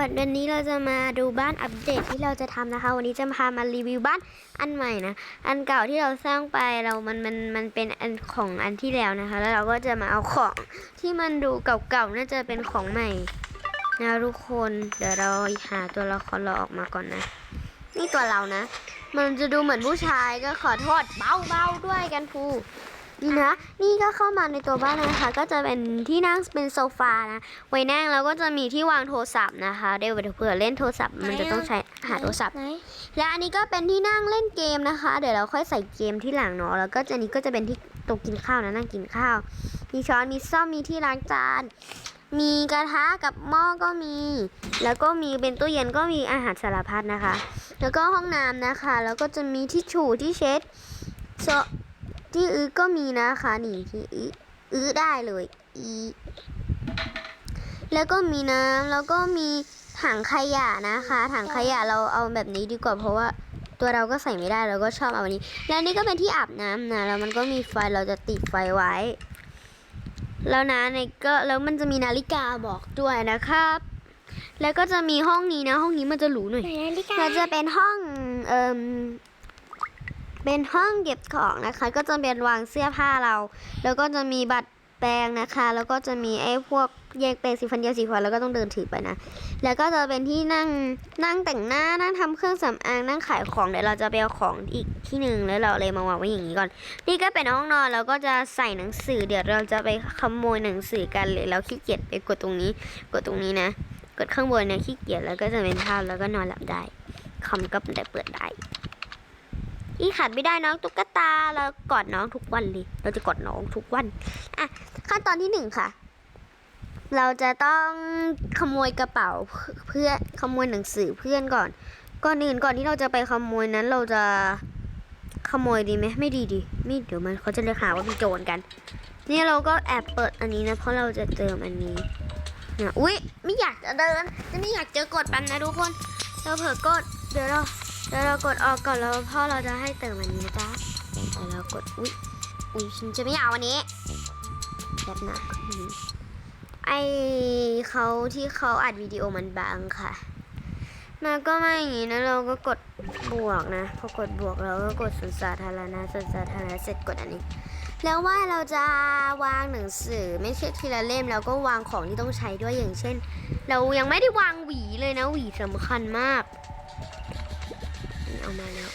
วันนี้เราจะมาดูบ้านอัปเดตที่เราจะทำนะคะ วันนี้จะพามารีวิวบ้านอันใหม่นะ อันเก่าที่เราสร้างไปเรา มันมันมันเป็นอันของอันที่แล้วนะคะ แล้วเราก็จะมาเอาของที่มันดูเก่าๆน่าจะเป็นของใหม่นะทุกคนเดี๋ยวเราหาตัวละครเราออกมาก่อนนะ นี่ตัวเรานะ มันจะดูเหมือนผู้ชายก็ขอโทษเบาๆด้วยกันพู นี่นะนี่ก็เข้ามาในตัวบ้านนะคะ ก็จะเป็นที่นั่งเป็นโซฟานะไว้นั่งแล้วก็จะมีที่วางโทรศัพท์นะคะเดี๋ยวเผื่อเล่นโทรศัพท์มันจะต้องใช้หาโทรศัพท์ไหนและอันนี้ก็เป็นที่นั่งเล่นเกมนะคะ เดี๋ยวเราค่อยใส่เกมที่หลังเนาะแล้วก็อันนี้ก็จะเป็นที่โต๊ะกินข้าวนะนั่งกินข้าว มีช้อนมีซ่อมมีที่ล้างจานมีกระทะกับหม้อก็มี แล้วก็มีเป็นตู้เย็นก็มีอาหารสารพัดนะคะ แล้วก็ห้องน้ำนะคะ แล้วก็จะมีที่ฉู่ที่เช็ดโซ ที่อื้อก็มีนะคะนี่ที่อื้ออื้อได้เลยอีแล้วก็มีน้ำแล้วก็มีถังขยะนะคะ ถังขยะเราเอาแบบนี้ดีกว่าเพราะว่าตัวเราก็ใส่ไม่ได้เราก็ชอบเอาอันนี้ และนี่ก็เป็นที่อาบน้ำนะแล้วมันก็มีไฟเราจะติดไฟไว้ แล้วนะในก็แล้วมันจะมีนาฬิกาบอกด้วยนะครับ แล้วก็จะมีห้องนี้นะ ห้องนี้มันจะหรูหน่อยไหนนาฬิกาเราจะเป็นห้องเอ่ม เป็นห้องเก็บของนะคะ ก็จะเป็นวางเสื้อผ้าเรา แล้วก็จะมีบัตรแปรงนะคะ แล้วก็จะมีไอ้พวกแยกแปรงสีฟันยาสีฟันแล้วก็ต้องเดินถือไปนะ แล้วก็จะเป็นที่นั่งนั่งแต่งหน้านั่งทำเครื่องสำอางนั่งขายของเดี๋ยวเราจะไปเอาของอีกที่หนึ่งแล้วเราเลยมาวางไว้อย่างนี้ก่อน นี่ก็เป็นห้องนอนแล้วก็จะใส่หนังสือเดี๋ยวเราจะไปขโมยหนังสือกันเลยแล้วขี้เกียจไปกดตรงนี้ กดตรงนี้นะ กดข้างบนเนี่ยขี้เกียจแล้วก็จะเป็นภาพแล้วก็นอนหลับได้คอมก็ได้เปิดได้ อีขาดไม่ได้น้องตุ๊กตาเรากอดน้องทุกวันเลย เราจะกอดน้องทุกวันอะขั้นตอนที่หนึ่งค่ะ เราจะต้องขโมยกระเป๋าเพื่อขโมยหนังสือเพื่อนก่อน ก่อนอื่นก่อนที่เราจะไปขโมยนั้นเราจะขโมยดีไหมไม่ดีดีไม่เดี๋ยวมันเขาจะเลยหาว่าเป็นโจรกัน นี่เราก็แอบเปิดอันนี้นะเพราะเราจะเติมอันนี้นะอุ๊ยไม่อยากจะเดิน จะไม่อยากเจอกดแปั๊มนะทุกคน เราเผลอกดเดี๋ยวเรา เดี๋ยวเรากดออกก่อนแล้วพ่อเราจะให้เติมอันนี้นะจ๊ะแต่เรากดอุ๊ยอุ๊ยฉันจะไม่เอาอันนี้แบบนะไอเขาที่เขาอัดวิดีโอมันบางค่ะมาก็มาอย่างนี้นะเราก็กดบวกนะพอกดบวกเราก็กดส่วนสาธารณะส่วนสาธารณะเสร็จกดอันนี้ แล้วว่าเราจะวางหนังสือไม่ใช่ทีละเล่มแล้วก็วางของที่ต้องใช้ด้วยอย่างเช่น เรายังไม่ได้วางหวีเลยนะหวีสำคัญมาก เอามาแล้ว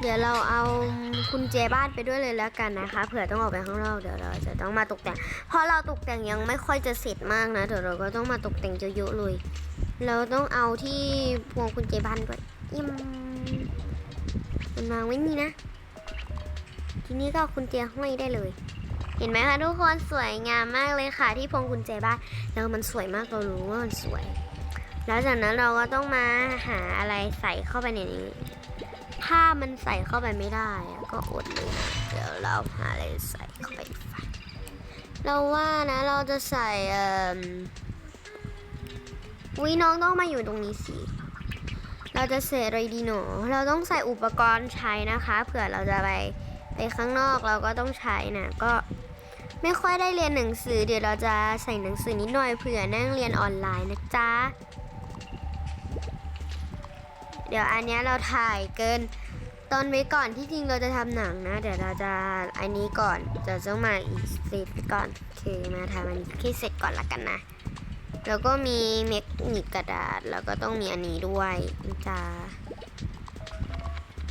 เดี๋ยวเราเอากุญแจบ้านไปด้วยเลยแล้วกันนะคะ เผื่อต้องออกไปข้างนอกเดี๋ยวเราจะต้องมาตกแต่ง เพราะเราตกแต่งยังไม่ค่อยจะเสร็จมากนะ เดี๋ยวเราก็ต้องมาตกแต่งเยอะๆเลย เราต้องเอาที่พวงกุญแจบ้านด้วยยิมมันวางไว้นี่นะ ทีนี้ก็เอากุญแจห้อยได้เลยเห็นไหมคะทุกคนสวยงามมากเลยค่ะที่พวงกุญแจบ้านแล้วมันสวยมากเรารู้ว่ามันสวย แล้วจากนั้นเราก็ต้องมาหาอะไรใส่เข้าไปในนี้ ถ้ามันใส่เข้าไปไม่ได้ก็อดเลยเดี๋ยวเราหาอะไรใส่เข้าไปดีกว่าเราว่านะเราจะใส่เอ่อวิน้องต้องมาอยู่ตรงนี้สิเราจะใส่อะไรดีหนอเราต้องใส่อุปกรณ์ใช้นะคะเผื่อเราจะไปไปข้างนอกเราก็ต้องใช้นะก็ไม่ค่อยได้เรียนหนังสือเดี๋ยวเราจะใส่หนังสือนิดหน่อยเผื่อนั่งเรียนออนไลน์นะจ๊ะ เดี๋ยวอันเนี้ยเราถ่ายเกินตอนไว้ก่อนที่จริงเราจะทำหนังนะ เดี๋ยวเราจะอันนี้ก่อนจะต้องมาอีกเซตก่อนโอมาทำอันนี้ให้เสร็จก่อนละกันนะ แล้วก็มีเมคนิกกระดาษ แล้วก็ต้องมีอันนี้ด้วยจ้า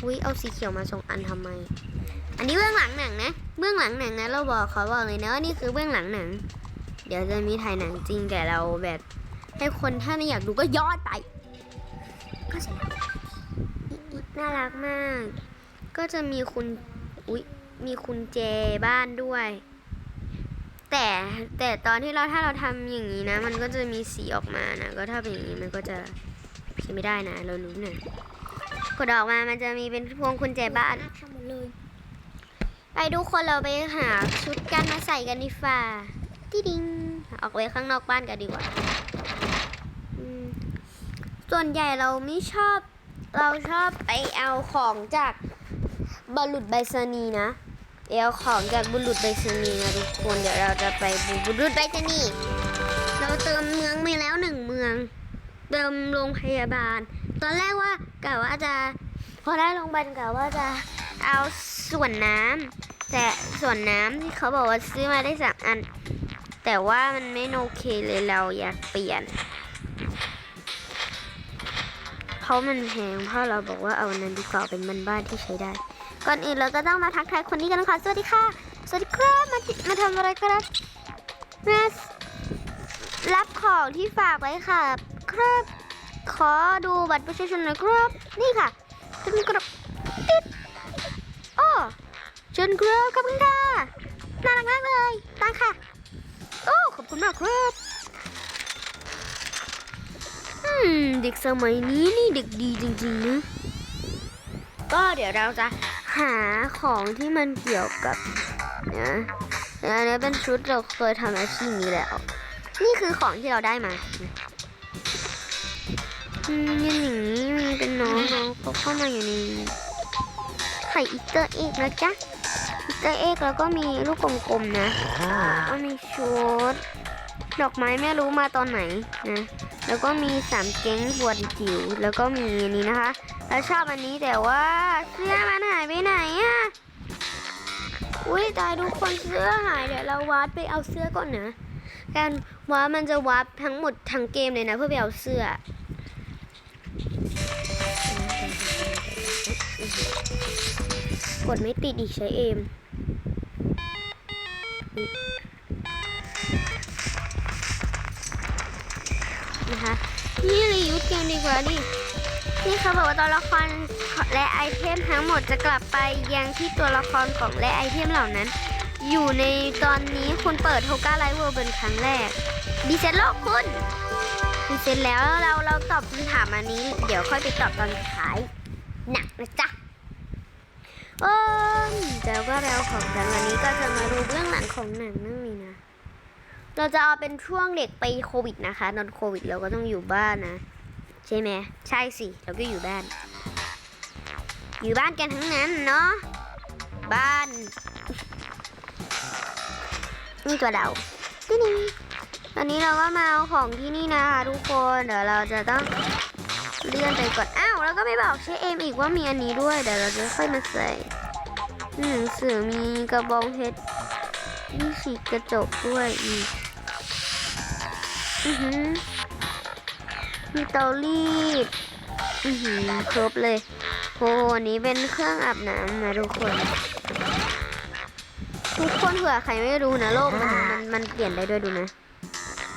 อุ้ยเอาสีเขียวมาสองอันทำไม อันนี้เบื้องหลังหนังนะ เบื้องหลังหนังนะ เราบอกเขาบอกเลยนะว่านี่คือเบื้องหลังหนัง เดี๋ยวจะมีถ่ายหนังจริงแต่เราแบบ ให้คนถ้าไม่อยากดูก็ย้อนไป ก็จะ น่ารักมาก ก็จะมีคุณอุ๊ยมีคุณเจบ้านด้วย แต่แต่ตอนที่เราถ้าเราทำอย่างนี้นะ มันก็จะมีสีออกมานะ ก็ถ้าเป็นอย่างนี้มันก็จะใช้ไม่ได้นะ เรารู้นะกดออกมามันจะมีเป็นพวงคุณเจบ้านทำหมดเลยไปดูคนเราไปหาชุดกันมาใส่กันดีฟ่าที่ดิงออกไปข้างนอกบ้านกันดีกว่าอืมส่วนใหญ่เราไม่ชอบ เราชอบไปเอาของจากบรุษไปรษณีย์นะไปเอาของจากบุรุษไปรษณีย์นะทุกคนเดี๋ยวเราจะไปบุรุษไปรษณีย์เราเติมเมีแล้วหนึ่งเมืองเดิมโรงพยาบาล ตอนแรกว่ากะว่าจะพอได้โรงพยาบาลกะว่าจะเอาส่วนน้ำแต่ส่วนน้ำที่เขาบอกว่าซื้อมาได้สามอัน แต่ว่ามันไม่โอเคเลยเราอยากเปลี่ยน เพรามันแพงเพราะเราบอกว่าเอาอันนั้นดีกว่าเป็นบ้านบ้านที่ใช้ได้ ก่อนอื่นเราก็ต้องมาทักทายคนนี้กันนะคะสวัสดีค่ะ สวัสดีครับมามาทำอะไรครับมารับของที่ฝากไว้ค่ะ ครับ ขอดูบัตรประชาชนหน่อยครับ นี่ค่ะเชิญครับติดโอ้เชิญครับขอบคุณค่ะน่ารักมากเลยตังค่ะ โอ้ขอบคุณมากครับ มเด็กสมัยนี้นี่เด็กดีจริงๆนะก็เดี๋ยวเราจะหาของที่มันเกี่ยวกับนะอันนี้เป็นชุดเราเคยทำอาชีพนี้แล้ว นี่คือของที่เราได้มาอืมอย่างนี้มีเป็นน้องน้องเขาเข้ามาอยู่ในไข่อีเตอร์เอ็กนะจ๊ะอีเตอร์เอ็กแล้วก็มีลูกกลมๆนะก็มีชุด ดอกไม้ไม่รู้มาตอนไหนนะ แล้วก็มีสามเก้งบวดจิ๋วแล้วก็มีอันนี้นะคะเราชอบอันนี้แต่ว่าเสื้อมันหายไปไหนอะอุ้ยตายทุกคนเสื้อหายเดี๋ยวเราวาดไปเอาเสื้อก่อนนะการวาดมันจะวาดทั้งหมดทั้งเกมเลยนะ เพื่อไปเอาเสื้อกดไม่ติดอีกใช้เอม นะคะนี่รียูสเกมดีกว่านี่นี่เขาบอกว่าตัวละครและไอเทมทั้งหมดจะกลับไปยังที่ตัวละครของและไอเทมเหล่านั้น อยู่ในตอนนี้คุณเปิดโทก้าไลท์เวิลด์เป็นครั้งแรกดีเซ็ตโลกคุณดีเซ็ตแล้วเราเราตอบคำถามอันนี้ เดี๋ยวค่อยไปตอบตอนท้ายหนักนะจ๊ะเออเดี๋ยวก็แล้วของกันวันนี้ก็จะมาดูเบื้องหลังของหนังเรื่องนี้นะ เราจะเอาเป็นช่วงเด็กไปโควิดนะคะตอนโควิดเราก็ต้องอยู่บ้านนะ ใช่ไหมใช่สิ เราก็อยู่บ้าน อยู่บ้านกันทั้งนั้นเนาะ บ้าน นี่ตัวเราติ๊งตอนนี้เราก็มาเอาของที่นี่นะคะทุกคน เดี๋ยวเราจะต้องเลื่อนไปก่อน อ้าว แล้วก็ไม่บอกเชฟเอมอีกว่ามีอันนี้ด้วย เดี๋ยวเราจะค่อยมาใส่หนังสือมีกระบองเพชรมีฉีกระจกด้วยอีก มีเตารีดอือหือครบเลยโหอันนี้เป็นเครื่องอาบน้ำนะทุกคน ทุกคนเผื่อใครไม่รู้นะโลกมันมันมันเปลี่ยนได้ด้วยดูนะ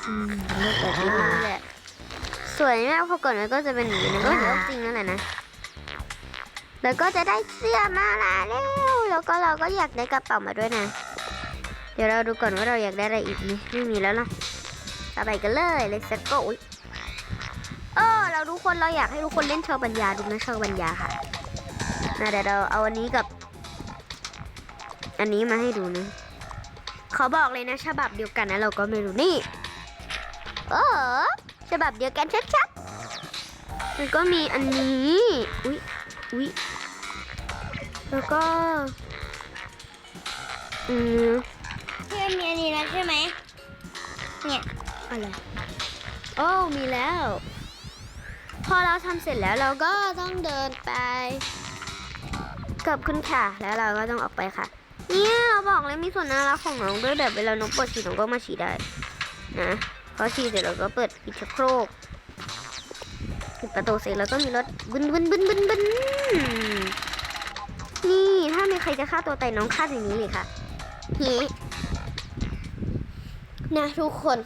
อืมโลกแบบนี้แหละสวยมากพอกดมันก็จะเป็นอย่างนี้นะก็เดี๋ยวจริงนั่นแหละนะแล้วก็จะได้เสื้อมาแล้วแล้วก็เราก็อยากได้กระเป๋ามาด้วยนะ เดี๋ยวเราดูก่อนว่าเราอยากได้อะไรอีกไหมไม่มีแล้วเนาะ ต่อไปกันเลยเลยสักโกอุ๊ยเออเราทุกคนเราอยากให้ทุกคนเล่นชาวบัญญาดูนะชาวบัญญาค่ะนะเดี๋ยวเราเอาอันนี้กับ อันนี้มาให้ดูนะเขาบอกเลยนะฉบับเดียวกันนะเราก็ไม่รู้นี่เออฉบับเดียวกันชัดๆมันก็มีอันนี้อุ๊ยอุ๊ยแล้วก็อืมเพื่อนมีอันนี้แล้วใช่ไหมเนี่ย อะไรโอ้มีแล้ว พอเราทำเสร็จแล้วเราก็ต้องเดินไปกับคุณค่ะ แล้วเราก็ต้องออกไปค่ะ เนี่ยเราบอกเลยมีส่วนน่ารักของน้องด้วยแบบเวลาน้องปวดฉี่น้องก็มาฉี่ได้ นะพอฉี่เสร็จเราก็เปิดปิดชักโครกปิดประตูเสร็จแล้วก็มีรถบึนบึนบึนบึนบึนนี่ถ้ามีใครจะฆ่าตัวตายน้องฆ่าอย่างนี้เลยค่ะเฮ้นะทุกคน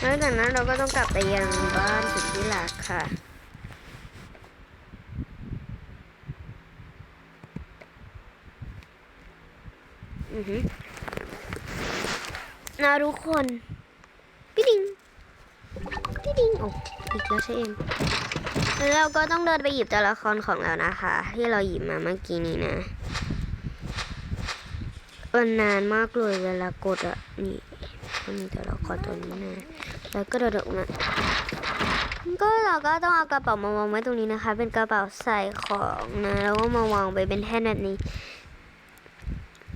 แล้วจากนั้นเราก็ต้องกลับไปยังบ้านสุดที่รักค่ะ อือฮึนะทุกคนพี่ดิงพี่ดิงโอ้อีกแล้วใช่เองแล้วเราก็ต้องเดินไปหยิบตัวละครของเรานะคะ ที่เราหยิบมาเมื่อกี้นี้นะมันนานมากเลยเวลากดอะนี่ก็มีตัวละครตัวนี้นะ แล้วก็เดินออกมาก็เราก็ต้องเอากระเป๋ามาวางไว้ตรงนี้นะคะ เป็นกระเป๋าใส่ของนะแล้วก็มาวางไว้เป็นแท่นแบบนี้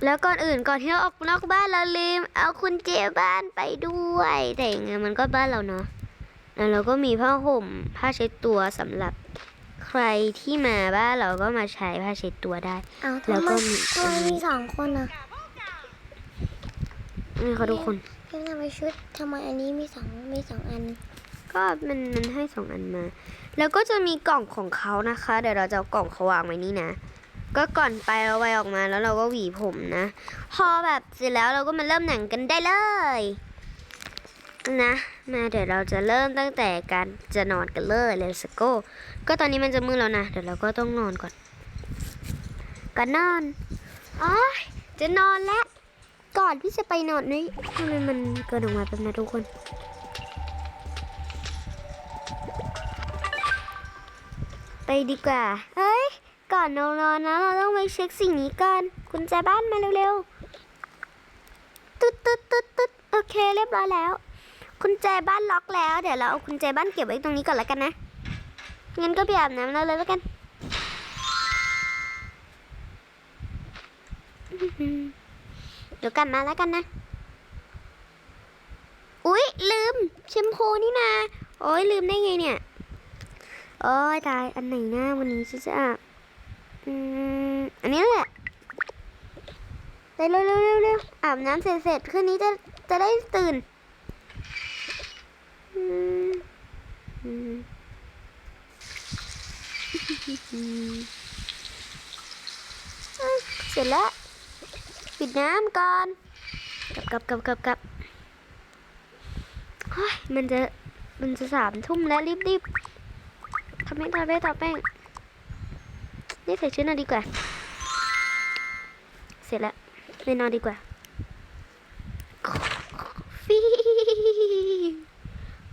แล้วก่อนอื่นก่อนที่เราออกนอกบ้านเราลืม เอาคุณเจบ้านไปด้วย แต่ยังไงมันก็บ้านเราเนาะแล้วเราก็มีผ้าห่มผ้าเช็ดตัวสำหรับใครที่มาบ้านเราก็มาใช้ผ้าเช็ดตัวได้เอาแล้วทำไมก็มีทำไมมีสองคนอะนี่ค่ะทุกคน พี่ทำไมชุดทำไมอันนี้มีสองมีสองอัน ก็มันมันให้สองอันมา แล้วก็จะมีกล่องของเขานะคะ เดี๋ยวเราจะเอากล่องเขาวางไว้นี่นะ ก็ก่อนไปเราไวออกมาแล้วเราก็หวีผมนะ พอแบบเสร็จแล้วเราก็มาเริ่มหนังกันได้เลยนะมาเดี๋ยวเราจะเริ่มตั้งแต่การจะนอนกันเลยเลสโก้ก็ตอนนี้มันจะมืดแล้วนะเดี๋ยวเราก็ต้องนอนก่อนก่อนนอนอ๋อจะนอนแล้ว ก่อนที่จะไปนอนนี่ทำไมมันเกินออกมาแบบนะทุกคน ไปดีกว่า เฮ้ย ก่อนนอนนอนนะ เราต้องไปเช็คสิ่งนี้ก่อนกุญแจบ้านมาเร็วๆตึ๊ดตึ๊ดตึ๊ดตึ๊ดโอเค เรียบร้อยแล้วกุญแจบ้านล็อกแล้ว เดี๋ยวเราเอากุญแจบ้านเก็บไว้ตรงนี้ก่อนแล้วกันนะ งั้นก็ไปอาบน้ำแล้วเลยแล้วกัน ดี๋ยวกลับมาแล้วกันนะ อุ๊ย ลืมแชมพูนี่นาโอ้ยลืมได้ไงเนี่ยโอ้ยตายอันไหนหน้าวันนี้จะจะอาบอืมอันนี้แหละไปเร็วเร็วเร็วเร็วอาบน้ำเสร็จเสร็จคืนนี้จะจะได้ตื่นอืมอืมเสร็จแล้ว ปิดน้ำก่อนกลับกลับกลับกลับกลับเฮ้ยมันจะมันจะสามทุ่มแล้วรีบรีบทำให้ทำให้ต่อแป้งนี่ใส่ชุดนอนดีกว่า เสร็จแล้วไปนอนดีกว่าฟิว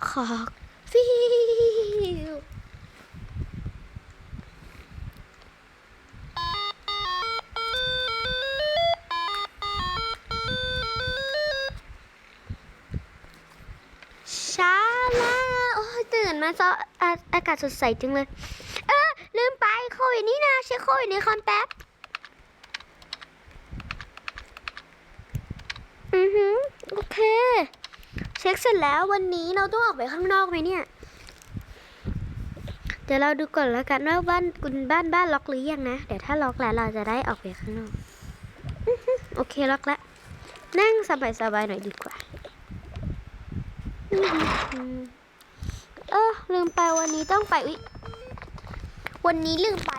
ขอกฟิวเช้าแล้วโอ้ยตื่นมาซะ อากาศสดใสจังเลย เออ ลืมไปโควิดนี่นะเช็คโควิดในคอมแป๊บ อือหือโอเค เช็คเสร็จแล้ววันนี้เราต้องออกไปข้างนอกไหมเนี่ย เดี๋ยวเราดูก่อนแล้วกันว่าบ้านคุณบ้านบ้านล็อกหรือยังนะ เดี๋ยวถ้าล็อกแล้วเราจะได้ออกไปข้างนอกอือหือโอเคล็อกแล้ว นั่งสบายๆหน่อยดีกว่าอื้อหือ เออลืมไปวันนี้ต้องไปอุ๊ยวันนี้ลืมไป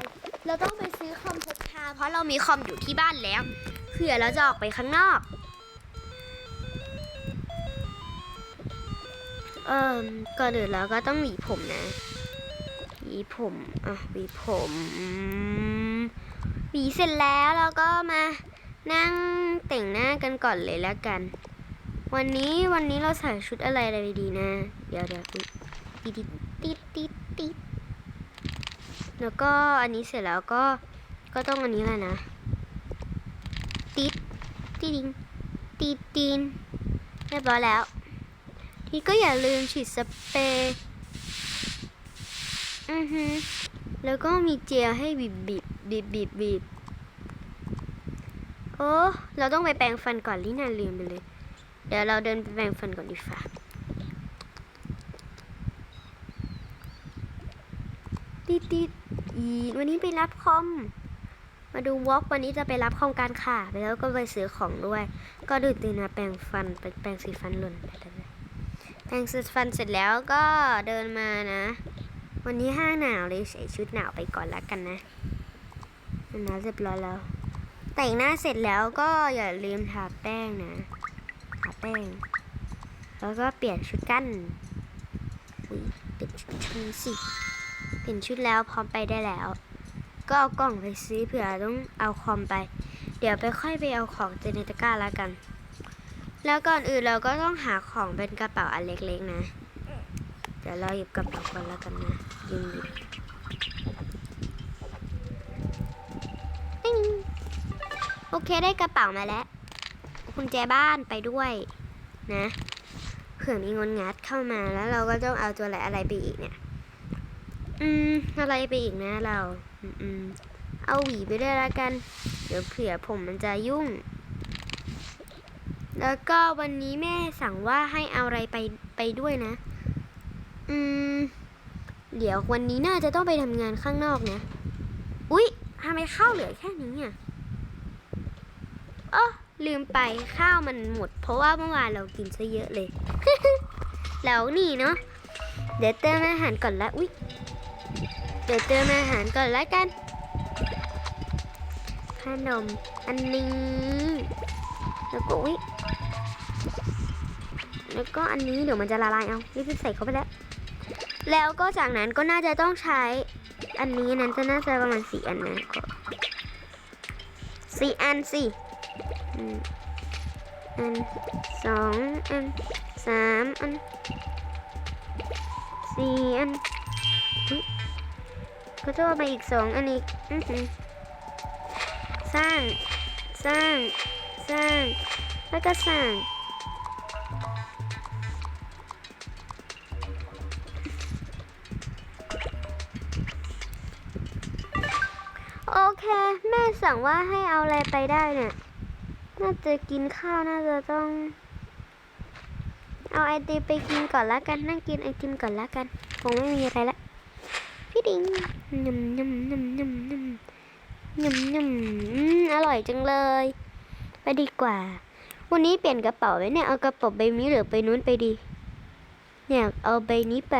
เราต้องไปซื้อคอมพกพาเพราะเรามีคอมอยู่ที่บ้านแล้วเผื่อเราจะออกไปข้างนอก เอ่อก่อนอื่นเราก็ต้องหวีผมนะหวีผมอะหวีผมหวีเสร็จแล้วเราก็มานั่งแต่งหน้ากันก่อนเลยแล้วกัน วันนี้วันนี้เราใส่ชุดอะไรอะไรดีนะ เดี๋ยวเดี๋ยว ติดติดติดติดแล้วก็อันนี้เสร็จแล้วก็ก็ต้องอันนี้แหละนะ ติดติดิงติดตีนเรียบร้อยแล้ว ทีก็อย่าลืมฉีดสเปรย์อือฮึแล้วก็มีเจลให้บีบบีบบีบบีบบีบโอ้เราต้องไปแปรงฟันก่อนลี่าลืมไปเลย เดี๋ยวเราเดินไปแปรงฟันก่อนดีฟ้า ติดติดอีวันนี้ไปรับคอม มาดูวอล์กวันนี้จะไปรับคอมการค่ะไปแล้วก็ไปซื้อของด้วย ก็ดื่นตื่นมาแปรงฟันไปแปรงสีฟันหล่นไปเลยแปรงสีฟันเสร็จแล้วก็เดินมานะ วันนี้ห้างหนาวเลยใส่ชุดหนาวไปก่อนแล้วกันนะมันนะเรียบร้อยแล้ว แต่งหน้าเสร็จแล้วก็อย่าลืมทาแป้งนะทาแป้ง แล้วก็เปลี่ยนชุดกันอุ๊ยเปลี่ยนชุดชุดสิ ห็นชุดแล้วพร้อมไปได้แล้ว ก็เอากล่องไปซื้อเผื่อต้องเอาคอมไป เดี๋ยวไปค่อยไปเอาของเจเนตก้าแล้วกัน แล้วก่อนอื่นเราก็ต้องหาของเป็นกระเป๋าอันเล็กๆนะเดี๋ยวเราหยิบกระเป๋าก่อนแล้วกันนะยิงหยิบติ๊งโอเคได้กระเป๋ามาแล้วกุญแจบ้านไปด้วยนะเผื่อมีงนงัดเข้ามาแล้วเราก็ต้องเอาตัวอะไรอะไรไปอีกเนี่ย อืม อะไรไปอีกนะเราอืมอืมเอาหวีไปด้วยละกัน เดี๋ยวเผื่อผมมันจะยุ่ง แล้วก็วันนี้แม่สั่งว่าให้เอาอะไรไปไปด้วยนะ อืม เดี๋ยววันนี้น่าจะต้องไปทำงานข้างนอกนะ อุ๊ยทำไมข้าวเหลือแค่นี้อะอ๋อลืมไปข้าวมันหมด เพราะว่าเมื่อวานเรากินซะเยอะเลย แล้วนี่เนาะเดี๋ยวเติมอาหารก่อนละอุ๊ย เดี๋ยวเติมอาหารก่อนละกัน ขนมอันนี้ แล้วก็อุ๊ยแล้วก็อันนี้เดี๋ยวมันจะละลายเอารีบใส่เข้าไปแล้ว แล้วก็จากนั้นก็น่าจะต้องใช้ อันนี้นั้นจะน่าจะประมาณสี่อันนะก็สี่อันสิอืมอันสองอันสามอันสี่อัน ก็จะเอาไปอีกสองอันอีกสร้าง สร้าง สร้าง แล้วก็สร้าง โอเค แม่สั่งว่าให้เอาอะไรไปได้เนี่ย น่าจะกินข้าว น่าจะต้อง เอาไอติมไปกินก่อนละกัน นั่งกินไอติมก่อนละกัน คงไม่มีอะไรละ พี่ดิงยำยำยำยำยำยำยำอืมอร่อยจังเลย ไปดีกว่า วันนี้เปลี่ยนกระเป๋าไว้เนี่ย เอากระเป๋าใบนี้หรือไปนู้นไปดี เนี่ยเอาใบนี้ไป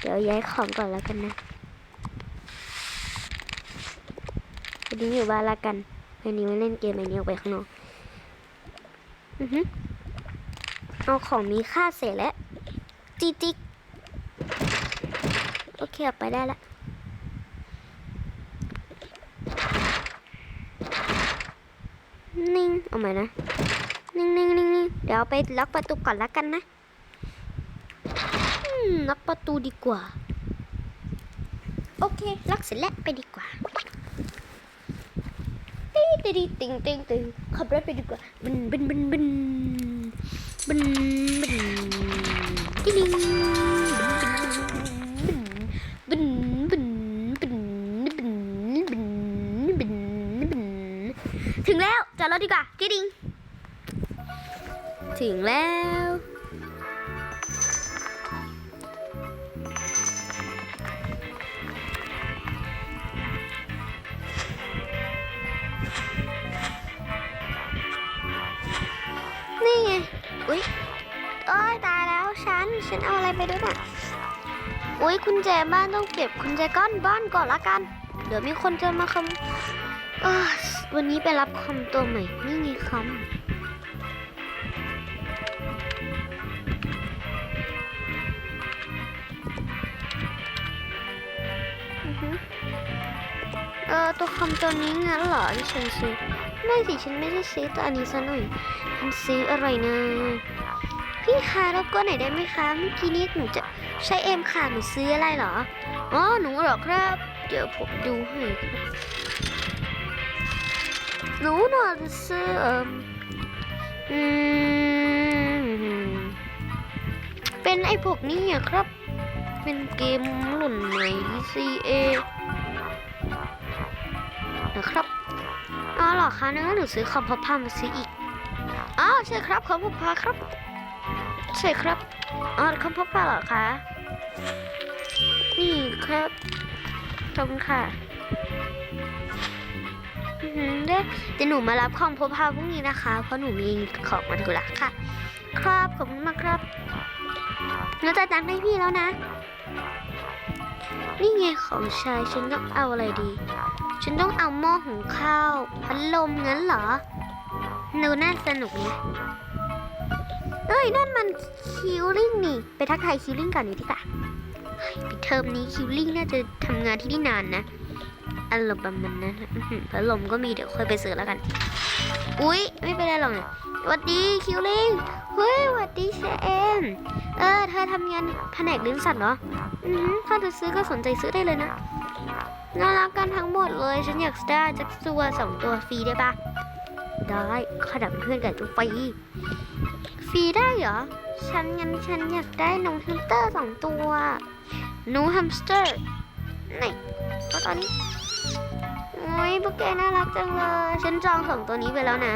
เดี๋ยวย้ายของก่อนแล้วกันนะวันนี้อยู่บ้านละกันวันนี้ไม่เล่นเกมอันนี้ออกไปข้างนอก อือฮึเอาของมีค่าเสร็จแล้ว จิกจิก โอเคออกไปได้ละนิ่งเอาใหม่นะ นิ่งนิ่งนิ่งนิ่งเดี๋ยวไปล็อกประตูก่อนละกันนะล็อกประตูดีกว่า โอเค ล็อกเสร็จแล้วไปดีกว่าติ๊งติ๊งติ๊งติงติงขับรถไปดีกว่าบึนบึนบึนบึนบึนบึนติง จอดรถดีกว่าติ๊งติ๊งถึงแล้ว นี่ไง อุ๊ยโอ้ยตายแล้วฉัน ฉันเอาอะไรไปด้วยน่ะ อุ๊ยคุณแจบ้านต้องเก็บคุณแจก้อนบ้านก่อนละกัน เดี๋ยวมีคนจะมาคำ วันนี้ไปรับคอมตัวใหม่ นี่ไงคอมเออตัวคอมตัวนี้งั้นเหรอที่ฉันซื้อ ไม่สิฉันไม่ได้ซื้อตัวอันนี้ซะหน่อยฉันซื้ออะไรนะพี่คะรบกวนหน่อยได้ไหมคะเมื่อกี้นี้หนูจะใช้เอ็มค่ะหนูซื้ออะไรเหรอ อ๋อหนูหรอครับ เดี๋ยวผมดูให้ รับหนูน่าจะซื้อเอิ่มอืมเป็นไอ้พวกนี้อะครับ เป็นเกมรุ่นใหม่ CA นะครับอ๋อเหรอคะนึกว่าหนูซื้อคอมพับผ้ามาซื้ออีกอ๋อใช่ครับคอมพับผ้าครับ ใช่ครับอ๋อคอมพับผ้าหรอคะ นี่ครับขอบคุณค่ะ เด้เดี๋ยวหนูมารับคอมพับผ้าพรุ่งนี้นะคะ เพราะหนูมีของมาถึงแล้วค่ะ ครับขอบคุณมากครับแล้วจ่ายตังให้พี่แล้วนะ นี่ไงของชายฉันต้องเอาอะไรดี ฉันต้องเอาหม้อหุงข้าวพัดลมงั้นเหรอดูน่าสนุกนะเอ้ยนั่นมันคิวลิงนี่ ไปทักทายคิวลิงก่อนดีกว่าปิดเทอมนี้คิวลิงน่าจะทำงานที่นี่นานนะ อารมณ์ประมาณนั้นนะพัดลมก็มีเดี๋ยวค่อยไปซื้อแล้วกัน อุ๊ย ไม่เป็นไรหรอกเนี่ยสวัสดีคิวลิงเฮ้ยสวัสดีเชเอมเออ เธอทำงานแผนกเลี้ยงสัตว์เหรอ อือหือถ้าเธอซื้อก็สนใจซื้อได้เลยนะ น่ารักกันทั้งหมดเลย ฉันอยากได้จักตัวสองตัวฟรีได้ปะได้ขดับเพื่อนกันตัวฟรีฟรีได้เหรอ ฉันงั้นฉันอยากได้น้องแฮมสเตอร์สองตัวนูแฮมสเตอร์ไหนก็ตอนนี้ อ้ยพวกแกน่ารักจังเลย ฉันจองสองตัวนี้ไปแล้วนะ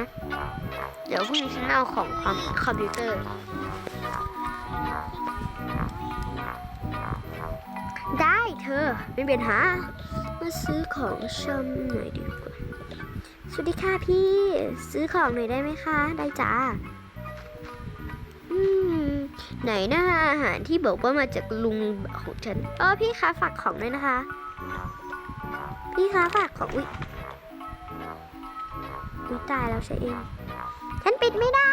เดี๋ยวพรุ่งนี้ฉันเอาของคอมคอมพิวเตอร์ ได้เธอ ไม่เป็นหา มาซื้อของชำหน่อยดีกว่า สวัสดีค่ะพี่ ซื้อของหน่อยได้ไหมคะ ได้จ้าอืมไหนหน้าอาหารที่บอกว่ามาจากลุงของฉัน เออพี่คะฝากของด้วยนะคะ พี่คะฝากของอุ้ยอุ้ยตายแล้วใช่เอง ฉันปิดไม่ได้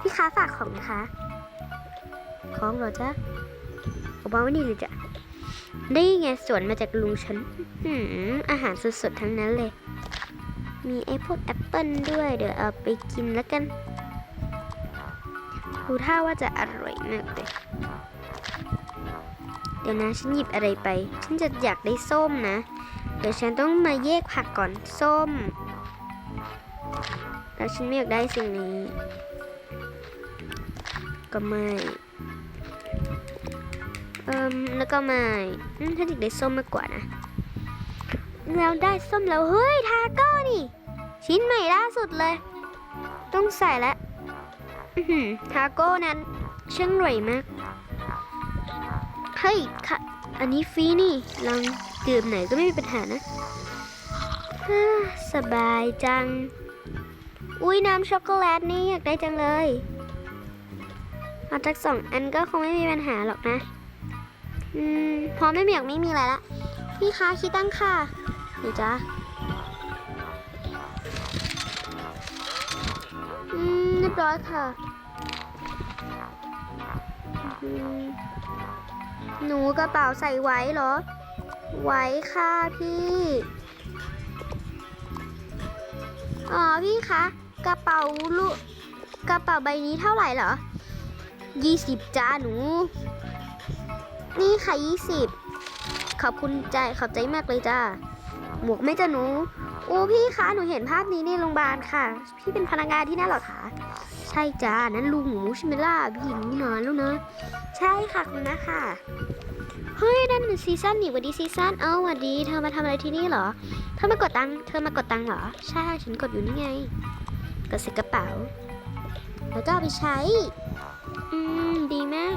พี่คะฝากของนะคะ ของเหรอจ๊ะเอาบ้านี่เลยจ้ะนี่ไงสวนมาจากลุงฉันหืมอาหารสดๆทั้งนั้นเลย มีไอ้พวกแอปเปิลด้วย เดี๋ยวเอาไปกินแล้วกัน ดูท่าว่าจะอร่อยมากเลย ดี๋ยวนะฉันหยิบอะไรไป ฉันจะอยากได้ส้มนะ เดี๋ยวฉันต้องมาแยกผักก่อนส้ม แล้วฉันไม่อยากได้สิ่งนี้ ก็ไม่เอิมแล้วก็ไม่ฉันอยากได้ส้มมากกว่านะเราได้ส้มแล้วเฮ้ยทาโก้นี่ ชิ้นใหม่ล่าสุดเลย ต้องใส่แล้วอื้อหือทาโก้นั้นช่างร่อยมาก ฮ้ยค่ะ อันนี้ฟรีนี่ลองดื่มไหนก็ไม่มีปัญหานะฮ่าสบายจัง อุ้ยน้ำช็อกโกแลตนี่อยากได้จังเลย เอาจากสองอันก็คงไม่มีปัญหาหรอกนะ อืม พอไม่มีอยากไม่มีอะไรละ พี่คะคิดตั้งค่ะเดี๋ยวจ้าอืมเรียบร้อยค่ะ หนูกระเป๋าใส่ไว้เหรอ ไว้ค่ะพี่ อ๋อพี่คะ กระเป๋าลูกระเป๋าใบนี้เท่าไหร่เหรอยี่สิบจ้าหนู นี่ค่ะยี่สิบขอบคุณใจขอบใจมากเลยจ้า หมวกไม่จ้าหนูโอ้พี่คะหนูเห็นภาพนี้ในโรงพยาบาลค่ะ พี่เป็นพนักงานที่นั่นหรอคะ ใช่จ้า นั้นลุงหมูใช่ไหมล่ะพี่หญิงนานแล้วนะ ใช่ค่ะคุณนะคะเฮ้ยนั่นมันซีซั่นนี่วันดีซีซั่นเอ้าวันดี เธอมาทำอะไรที่นี่เหรอ เธอมากดตังเธอมากดตังเหรอ ใช่ฉันกดอยู่นี่ไง กดใส่กระเป๋า แล้วก็เอาไปใช้ อืม ดีมาก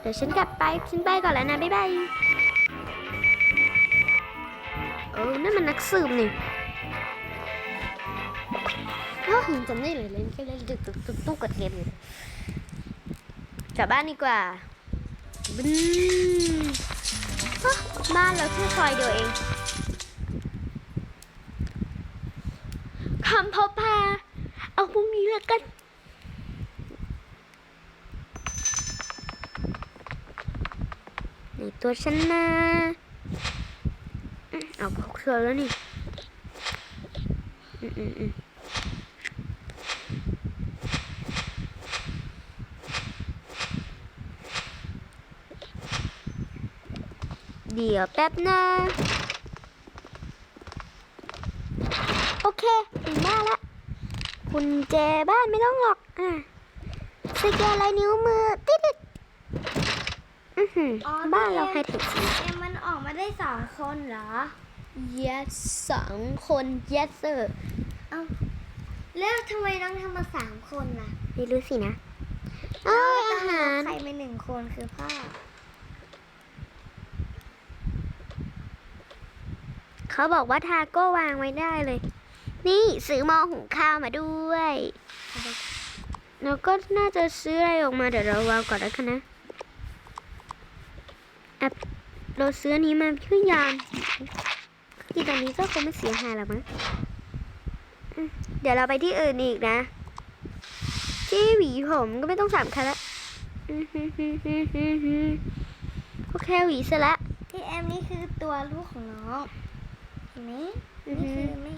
เดี๋ยวฉันกลับไป ฉันไปก่อนแล้วนะ บ๊ายบายเออนั่นมันนักสืบนี่อ้าวจำได้เลยเล่นแค่เล่นตุ๊กตุ๊กตุ๊กกกับเกมอยู่ ลับบ้านดีกว่าบึ้นฮะบ้านเราแค่ซอยเดียวเองคำพบพา เอาพรุ่งนี้แล้วกันในตัวฉันนะเอาพกเธอแล้วนี่ อืมอืมอืม เดี๋ยวแป๊บนะโอเคถึงบ้านละคุณแจบ้านไม่ต้องหรอกอะสแกนลายนิ้วมือติดติดอือหืออบ้านเราไฮเทคเอ็มมันออกมาได้สองคนเหรอ yes สองคน yes sir แล้วทำไมต้องทำมาสามคนล่ะไม่รู้สินะเอ้ยอาหารใครเป็นหนึ่งคนคือพ่อ เขาบอกว่าทาโก้วางไว้ได้เลย นี่ซื้อหม้อหุงข้าวมาด้วย แล้วก็น่าจะซื้ออะไรออกมาเดี๋ยวเราวางก่อนแล้วกันนะแอปเราซื้ออันนี้มาเพื่อยานที่ตรงนี้ก็คงไม่เสียหายหรอกมั้งเดี๋ยวเราไปที่อื่นอีกนะ ที่หวีผมก็ไม่ต้องสามคันละอืมฮึ่มฮึ่มฮึ่มฮึ่มฮึ่มก็แค่หวีเสร็จละพี่แอมนี่คือตัวลูกของน้อง เห็นไหมอือนี่ฮึคือแม่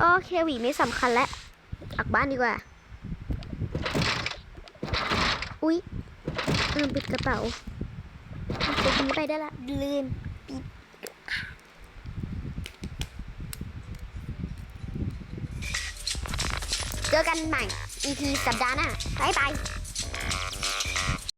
โอเคหวีไม่สำคัญแล้วออกบ้านดีกว่า อุ๊ยลืมปิดกระเป๋าเก็บนี้ไปได้ละลืมเจอกันใหม่ EP สัปดาห์หน้าบายบาย